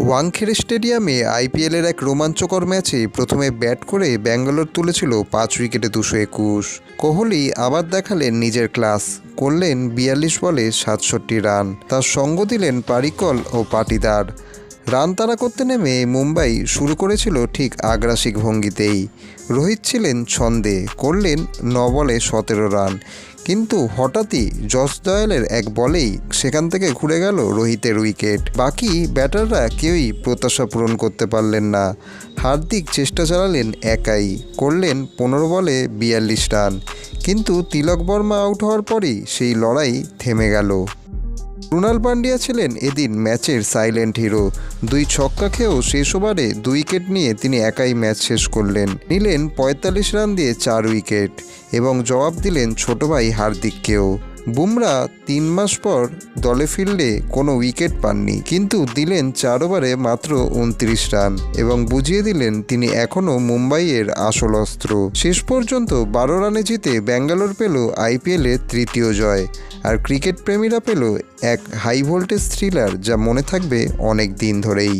ওয়াংখেড়ে স্টেডিয়ামে আইপিএলের এক রোমাঞ্চকর ম্যাচে প্রথমে ব্যাট করে ব্যাঙ্গালোর তুলেছিল পাঁচ উইকেটে দুশো একুশ। কোহলি আবার দেখালেন নিজের ক্লাস, করলেন বিয়াল্লিশ বলে সাতষট্টি রান। তার সঙ্গ দিলেন পারিকল ও পাটিদার। রান তাড়া করতে নেমে মুম্বাই শুরু করেছিল ঠিক আগ্রাসিক ভঙ্গিতেই। রোহিত ছিলেন ছন্দে, করলেন ন বলে সতেরো রান। কিন্তু হঠাৎই যশ দয়ালের এক বলেই সেখান থেকে ঘুরে গেল রোহিতের উইকেট। বাকি ব্যাটাররা কেউই প্রত্যাশা পূরণ করতে পারলেন না। হার্দিক চেষ্টা চালালেন একাই, করলেন পনেরো বলে বিয়াল্লিশ রান। কিন্তু তিলক বর্মা আউট হওয়ার পরই সেই লড়াই থেমে গেল। রুনাল পান্ডিয়া ছিলেন এদিন ম্যাচের সাইলেন্ট হিরো দুই ছক্কা খেয়েও শেষ ওভারে দুই উইকেট নিয়ে তিনি একাই ম্যাচ শেষ করলেন। নিলেন পঁয়তাল্লিশ রান দিয়ে চার উইকেট এবং জবাব দিলেন ছোট ভাই হার্দিককেও। বুমরা তিন মাস পর দলে ফিরলে কোনো উইকেট পাননি, কিন্তু দিলেন চার ওভারে মাত্র উনত্রিশ রান এবং বুঝিয়ে দিলেন তিনি এখনও মুম্বাইয়ের আসল অস্ত্র। শেষ পর্যন্ত বারো রানে জিতে ব্যাঙ্গালোর পেল আইপিএলের তৃতীয় জয়। আর ক্রিকেট প্রেমীরা পেল এক হাই ভোল্টেজ থ্রিলার যা মনে থাকবে অনেক দিন ধরেই।